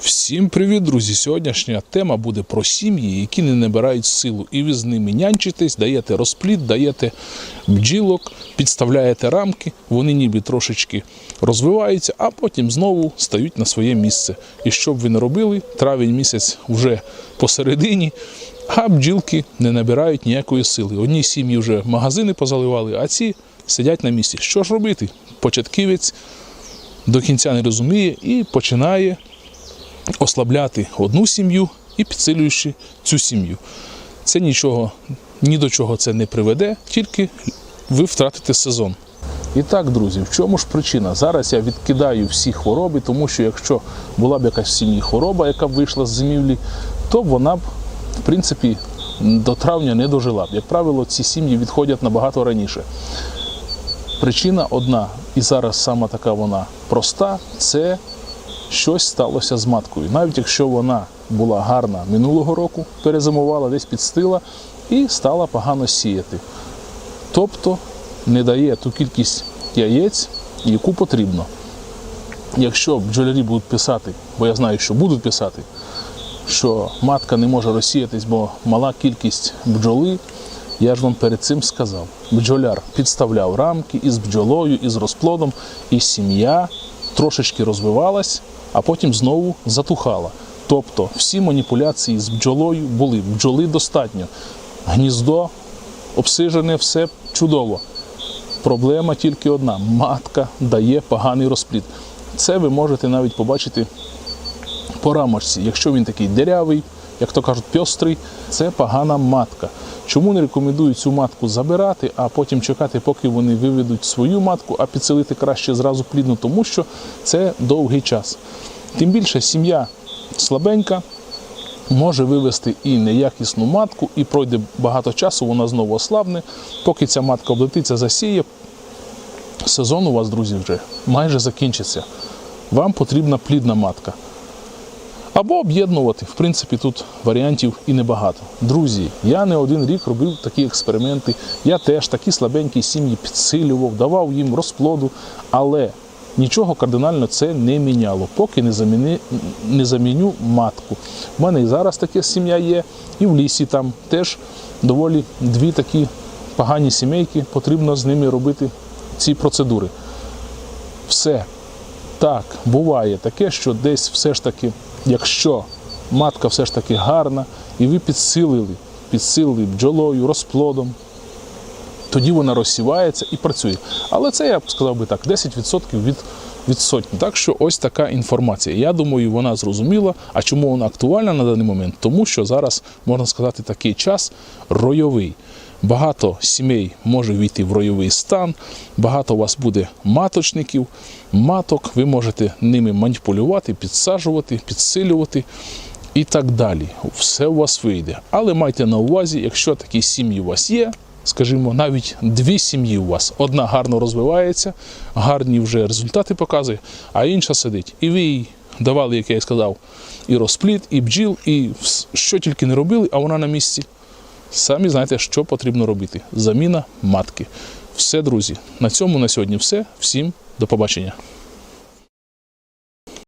Всім привіт, друзі! Сьогоднішня тема буде про сім'ї, які не набирають силу. І ви з ними нянчитесь, даєте розплід, даєте бджілок, підставляєте рамки, вони ніби трошечки розвиваються, а потім знову стають на своє місце. І що б ви не робили, травень місяць вже посередині, а бджілки не набирають ніякої сили. Одні сім'ї вже магазини позаливали, а ці сидять на місці. Що ж робити? Початківець до кінця не розуміє і починає ослабляти одну сім'ю і підсилюючи цю сім'ю. Це нічого, ні до чого це не приведе, тільки ви втратите сезон. І так, друзі, в чому ж причина? Зараз я відкидаю всі хвороби, тому що якщо була б якась в сім'ї хвороба, яка б вийшла з зимівлі, то вона б, в принципі, до травня не дожила б. Як правило, ці сім'ї відходять набагато раніше. Причина одна, і зараз сама така вона проста, це щось сталося з маткою. Навіть якщо вона була гарна минулого року, перезимувала, десь підстила і стала погано сіяти. Тобто не дає ту кількість яєць, яку потрібно. Якщо бджолярі будуть писати, бо я знаю, що будуть писати, що матка не може розсіятись, бо мала кількість бджоли, я ж вам перед цим сказав. Бджоляр підставляв рамки із бджолою, із розплодом, і сім'я трошечки розвивалась, а потім знову затухала. Тобто всі маніпуляції з бджолою були. Бджоли достатньо. Гніздо обсижене, все чудово. Проблема тільки одна: матка дає поганий розплід. Це ви можете навіть побачити по рамочці. Якщо він такий дерявий, як то кажуть, пьострий, це погана матка. Чому не рекомендую цю матку забирати, а потім чекати, поки вони виведуть свою матку, а підселити краще зразу плідну, тому що це довгий час. Тим більше сім'я слабенька, може вивести і неякісну матку, і пройде багато часу, вона знову ослабне. Поки ця матка облетиться, засіє, сезон у вас, друзі, вже майже закінчиться. Вам потрібна плідна матка. Або об'єднувати. В принципі, тут варіантів і небагато. Друзі, я не один рік робив такі експерименти. Я теж такі слабенькі сім'ї підсилював, давав їм розплоду, але нічого кардинально це не міняло, поки не, заміни, не заміню матку. У мене і зараз таке сім'я є, і в лісі там теж доволі дві такі погані сімейки, потрібно з ними робити ці процедури. Все. Так, буває таке, що десь все ж таки, якщо матка все ж таки гарна, і ви підсилили, підсилили бджолою, розплодом, тоді вона розсівається і працює. Але це я б сказав би так, 10% від, від сотні. Так що ось така інформація. Я думаю, вона зрозуміла. А чому вона актуальна на даний момент? Тому що зараз можна сказати такий час ройовий. Багато сімей може війти в ройовий стан, багато у вас буде маточників, маток, ви можете ними маніпулювати, підсаджувати, підсилювати і так далі. Все у вас вийде. Але майте на увазі, якщо такі сім'ї у вас є, скажімо, навіть дві сім'ї у вас. Одна гарно розвивається, гарні вже результати показує, а інша сидить. І ви їй давали, як я і сказав, і розплід, і бджіл, і що тільки не робили, а вона на місці. Самі знаєте, що потрібно робити. Заміна матки. Все, друзі. На цьому на сьогодні все. Всім до побачення.